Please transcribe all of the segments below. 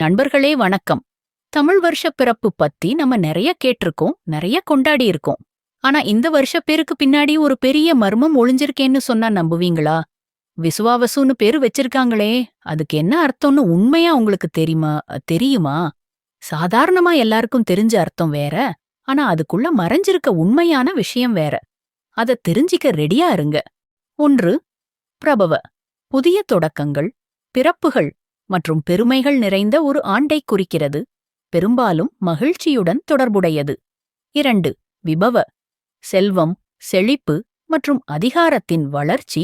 நண்பர்களே வணக்கம். தமிழ் வருஷ பிறப்பு பத்தி நம்ம நிறைய கேட்டிருக்கோம் நிறைய கொண்டாடி இருக்கோம் ஆனா இந்த வருஷ பேருக்கு பின்னாடி ஒரு பெரிய மர்மம் ஒளிஞ்சிருக்கேன்னு சொன்னா நம்புவீங்களா? விசுவாவசுன்னு பேரு வச்சிருக்காங்களே அதுக்கு என்ன அர்த்தம்னு உண்மையா உங்களுக்கு தெரியுமா தெரியுமா? சாதாரணமா எல்லாருக்கும் தெரிஞ்ச அர்த்தம் வேற ஆனா அதுக்குள்ள மறைஞ்சிருக்க உண்மையான விஷயம் வேற. அத தெரிஞ்சிக்க ரெடியா இருங்க. ஒன்று பிரபவ புதிய தொடக்கங்கள் பிறப்புகள் மற்றும் பெருமைகள் நிறைந்த ஒரு ஆண்டைக் குறிக்கிறது. பெரும்பாலும் மகிழ்ச்சியுடன் தொடர்புடையது. இரண்டு விபவ செல்வம் செழிப்பு மற்றும் அதிகாரத்தின் வளர்ச்சி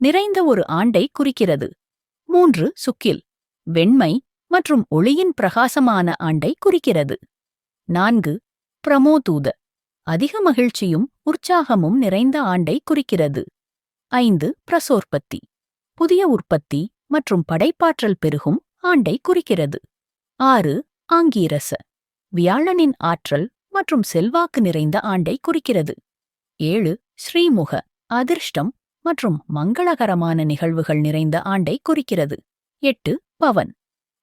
நிறைந்த ஒரு ஆண்டை குறிக்கிறது. மூன்று சுக்கில் வெண்மை மற்றும் ஒளியின் பிரகாசமான ஆண்டை குறிக்கிறது. நான்கு பிரமோதூத அதிக மகிழ்ச்சியும் உற்சாகமும் நிறைந்த ஆண்டை குறிக்கிறது. ஐந்து பிரசோற்பத்தி புதிய உற்பத்தி மற்றும் படைப்பாற்றல் பெருகும் ஆண்டை குறிக்கிறது. ஆறு ஆங்கீரச. வியாழனின் ஆற்றல் மற்றும் செல்வாக்கு நிறைந்த ஆண்டை குறிக்கிறது. ஏழு ஸ்ரீமுக. அதிர்ஷ்டம் மற்றும் மங்களகரமான நிகழ்வுகள் நிறைந்த ஆண்டை குறிக்கிறது. எட்டு பவன்.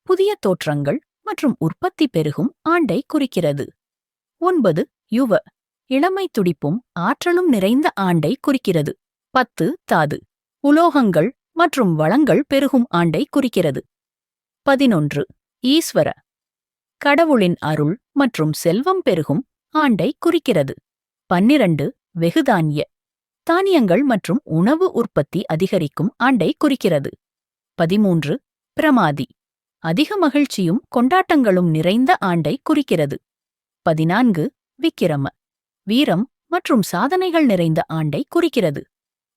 புதிய தோற்றங்கள் மற்றும் உற்பத்தி பெருகும் ஆண்டை குறிக்கிறது. ஒன்பது யுவ. இளமை துடிப்பும் ஆற்றலும் நிறைந்த ஆண்டை குறிக்கிறது. பத்து தாது. உலோகங்கள் மற்றும் வளங்கள் பெருகும் ஆண்டை குறிக்கிறது. பதினொன்று. ஈஸ்வர. கடவுளின் அருள் மற்றும் செல்வம் பெருகும் ஆண்டை குறிக்கிறது. பன்னிரண்டு. வெகுதானிய தானியங்கள் மற்றும் உணவு உற்பத்தி அதிகரிக்கும் ஆண்டை குறிக்கிறது. பதிமூன்று. பிரமாதி. அதிக மகிழ்ச்சியும் கொண்டாட்டங்களும் நிறைந்த ஆண்டை குறிக்கிறது. பதினான்கு. விக்கிரம. வீரம் மற்றும் சாதனைகள் நிறைந்த ஆண்டை குறிக்கிறது.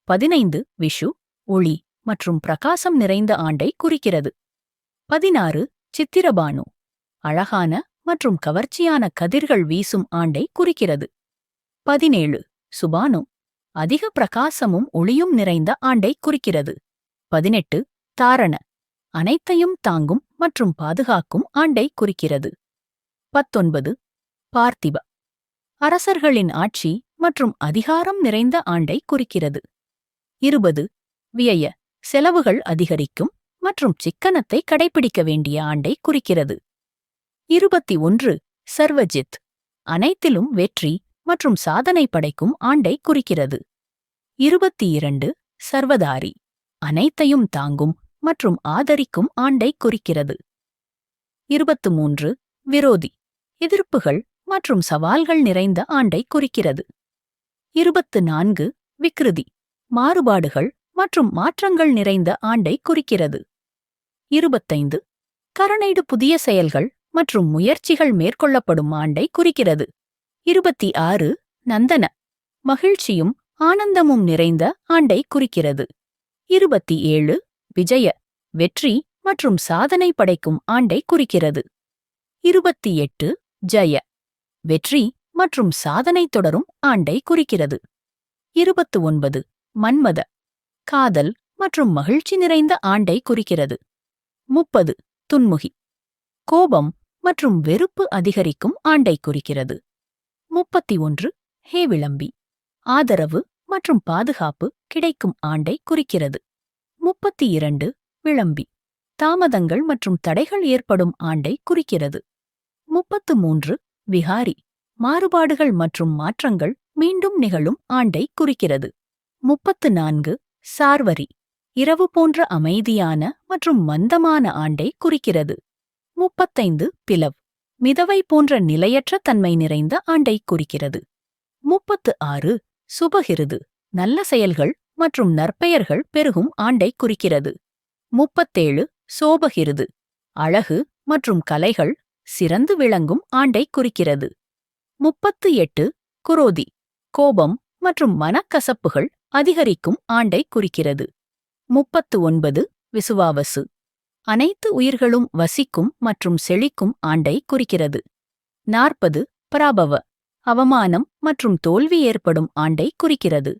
பதினைந்து. விஷு ஒளி. மற்றும் பிரகாசம் நிறைந்த ஆண்டை குறிக்கிறது. பதினாறு. சித்திரபானு. அழகான மற்றும் கவர்ச்சியான கதிர்கள் வீசும் ஆண்டை குறிக்கிறது. பதினேழு. சுபானு. அதிக பிரகாசமும் ஒளியும் நிறைந்த ஆண்டை குறிக்கிறது. பதினெட்டு. தாரண. அனைத்தையும் தாங்கும் மற்றும் பாதுகாக்கும் ஆண்டை குறிக்கிறது. பத்தொன்பது. பார்த்திப. அரசர்களின் ஆட்சி மற்றும் அதிகாரம் நிறைந்த ஆண்டை குறிக்கிறது. இருபது. வியய. செலவுகள் அதிகரிக்கும் மற்றும் சிக்கனத்தை கடைபிடிக்க வேண்டிய ஆண்டை குறிக்கிறது. இருபத்தி ஒன்று சர்வஜித். அனைத்திலும் வெற்றி மற்றும் சாதனை படைக்கும் ஆண்டை குறிக்கிறது. இருபத்தி இரண்டு சர்வதாரி. அனைத்தையும் தாங்கும் மற்றும் ஆதரிக்கும் ஆண்டை குறிக்கிறது. இருபத்து மூன்று விரோதி. எதிர்ப்புகள் மற்றும் சவால்கள் நிறைந்த ஆண்டை குறிக்கிறது. இருபத்து நான்கு விக்ருதி. மாறுபாடுகள் மற்றும் மாற்றங்கள் நிறைந்த ஆண்டை குறிக்கிறது. இருபத்தைந்து. கரணைடு புதிய செயல்கள் மற்றும் முயற்சிகள் மேற்கொள்ளப்படும் ஆண்டை குறிக்கிறது. இருபத்தி ஆறு நந்தன. மகிழ்ச்சியும் ஆனந்தமும் நிறைந்த ஆண்டை குறிக்கிறது. இருபத்தி ஏழு விஜய. வெற்றி மற்றும் சாதனை படைக்கும் ஆண்டை குறிக்கிறது. இருபத்தி எட்டு ஜய. வெற்றி மற்றும் சாதனை தொடரும் ஆண்டை குறிக்கிறது. இருபத்து ஒன்பது மன்மத. காதல் மற்றும் மகிழ்ச்சி நிறைந்த ஆண்டை குறிக்கிறது. முப்பது. துன்முகி. கோபம் மற்றும் வெறுப்பு அதிகரிக்கும் ஆண்டை குறிக்கிறது. முப்பத்தி ஒன்று. ஹே விளம்பி. ஆதரவு மற்றும் பாதுகாப்பு கிடைக்கும் ஆண்டை குறிக்கிறது. முப்பத்தி இரண்டு. விளம்பி. தாமதங்கள் மற்றும் தடைகள் ஏற்படும் ஆண்டை குறிக்கிறது. முப்பத்து மூன்று. விகாரி. மாறுபாடுகள் மற்றும் மாற்றங்கள் மீண்டும் நிகழும் ஆண்டை குறிக்கிறது. முப்பத்து நான்கு. சார்வரி இரவு போன்ற அமைதியான மற்றும் மந்தமான ஆண்டை குறிக்கிறது. முப்பத்தைந்து பிளவ் மிதவை போன்ற நிலையற்ற தன்மை நிறைந்த ஆண்டை குறிக்கிறது. முப்பத்து ஆறு சுபகிருது நல்ல செயல்கள் மற்றும் நற்பெயர்கள் பெருகும் ஆண்டை குறிக்கிறது. முப்பத்தேழு சோபகிருது அழகு மற்றும் கலைகள் சிறந்து விளங்கும் ஆண்டை குறிக்கிறது. முப்பத்து எட்டு குரோதி கோபம் மற்றும் மனக்கசப்புகள் அதிகரிக்கும் ஆண்டை குறிக்கிறது. முப்பத்து ஒன்பது விசுவாவசு. அனைத்து உயிர்களும் வசிக்கும் மற்றும் செழிக்கும் ஆண்டை குறிக்கிறது. நாற்பது பராபவ. அவமானம் மற்றும் தோல்வி ஏற்படும் ஆண்டை குறிக்கிறது.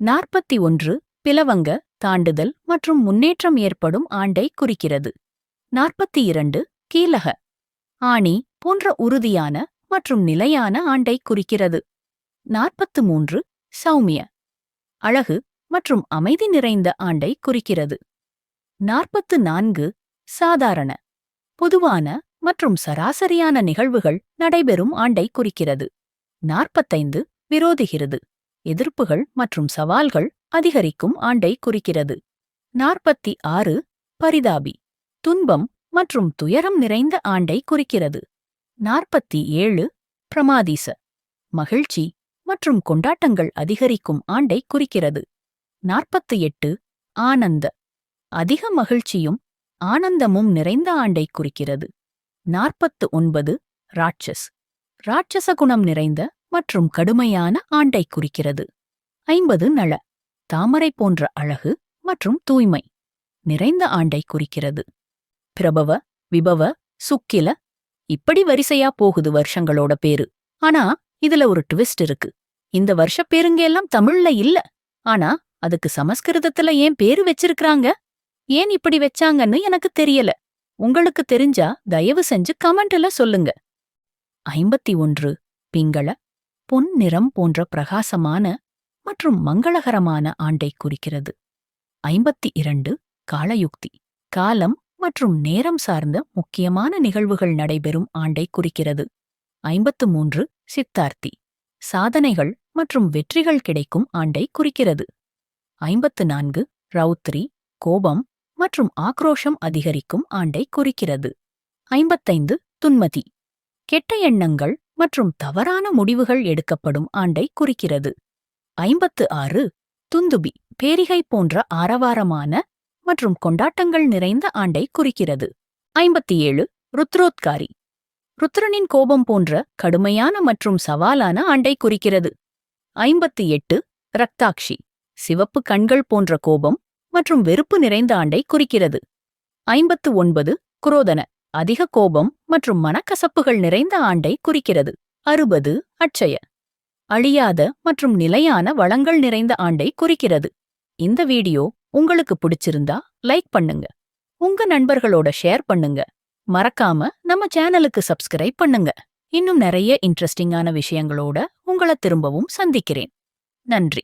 நாற்பத்தி ஒன்று பிளவங்க தாண்டுதல் மற்றும் முன்னேற்றம் ஏற்படும் ஆண்டை குறிக்கிறது. நாற்பத்தி இரண்டு கீலக ஆணி போன்ற உறுதியான மற்றும் நிலையான ஆண்டை குறிக்கிறது. நாற்பத்து மூன்று சௌமிய. அழகு மற்றும் அமைதி நிறைந்த ஆண்டை குறிக்கிறது. நாற்பத்து நான்கு சாதாரண பொதுவான மற்றும் சராசரியான நிகழ்வுகள் நடைபெறும் ஆண்டை குறிக்கிறது. நாற்பத்தைந்து விரோதிகிறது எதிர்ப்புகள் மற்றும் சவால்கள் அதிகரிக்கும் ஆண்டை குறிக்கிறது. நாற்பத்தி ஆறு பரிதாபி துன்பம் மற்றும் துயரம் நிறைந்த ஆண்டை குறிக்கிறது. நாற்பத்தி ஏழு பிரமாதீச மகிழ்ச்சி மற்றும் கொண்டாட்டங்கள் அதிகரிக்கும் ஆண்டை குறிக்கிறது. நாற்பத்து எட்டு ஆனந்த. அதிக மகிழ்ச்சியும் ஆனந்தமும் நிறைந்த ஆண்டை குறிக்கிறது. நாற்பத்து ஒன்பது ராட்சஸ். ராட்சச குணம் நிறைந்த மற்றும் கடுமையான ஆண்டை குறிக்கிறது. ஐம்பது நள. தாமரை போன்ற அழகு மற்றும் தூய்மை நிறைந்த ஆண்டை குறிக்கிறது. பிரபவ விபவ சுக்கில இப்படி வரிசையா போகுது வருஷங்களோட பேரு. ஆனா இதுல ஒரு ட்விஸ்ட் இருக்கு. இந்த வருஷ பேருங்க எல்லாம் தமிழ்ல இல்ல. ஆனா அதுக்கு சமஸ்கிருதத்துல ஏன் பேரு வச்சிருக்கறாங்க? ஏன் இப்படி வச்சாங்கன்னு எனக்கு தெரியல. உங்களுக்கு தெரிஞ்சா தயவு செஞ்சு கமெண்ட்ல சொல்லுங்க. ஐம்பத்தி ஒன்று பிங்கள பொன் நிறம் போன்ற பிரகாசமான மற்றும் மங்களகரமான ஆண்டை குறிக்கிறது. ஐம்பத்தி இரண்டு காலயுக்தி காலம் மற்றும் நேரம் சார்ந்த முக்கியமான நிகழ்வுகள் நடைபெறும் ஆண்டை குறிக்கிறது. ஐம்பத்து மூன்று சித்தார்த்தி சாதனைகள் மற்றும் வெற்றிகள் கிடைக்கும் ஆண்டை குறிக்கிறது. ஐம்பத்து நான்கு ரௌத்ரி கோபம் மற்றும் ஆக்ரோஷம் அதிகரிக்கும் ஆண்டை குறிக்கிறது. ஐம்பத்தைந்து துன்மதி. கெட்ட எண்ணங்கள் மற்றும் தவறான முடிவுகள் எடுக்கப்படும் ஆண்டை குறிக்கிறது. ஐம்பத்து ஆறு துந்துபி பேரிகை போன்ற ஆரவாரமான மற்றும் கொண்டாட்டங்கள் நிறைந்த ஆண்டை குறிக்கிறது. ஐம்பத்தி ஏழு ருத்ரோத்காரி. ருத்ரனின் கோபம் போன்ற கடுமையான மற்றும் சவாலான ஆண்டை குறிக்கிறது. ஐம்பத்தி எட்டு ரக்தாக்ஷி சிவப்பு கண்கள் போன்ற கோபம் மற்றும் வெறுப்பு நிறைந்த ஆண்டை குறிக்கிறது. ஐம்பத்து ஒன்பது குரோதன. அதிக கோபம் மற்றும் மனக்கசப்புகள் நிறைந்த ஆண்டை குறிக்கிறது. அறுபது அட்சய. அழியாத மற்றும் நிலையான வளங்கள் நிறைந்த ஆண்டை குறிக்கிறது. இந்த வீடியோ உங்களுக்கு பிடிச்சிருந்தா லைக் பண்ணுங்க. உங்க நண்பர்களோட ஷேர் பண்ணுங்க. மறக்காம நம்ம சேனலுக்கு சப்ஸ்கிரைப் பண்ணுங்க. இன்னும் நிறைய இன்ட்ரெஸ்டிங்கான விஷயங்களோட உங்களை திரும்பவும் சந்திக்கிறேன். நன்றி.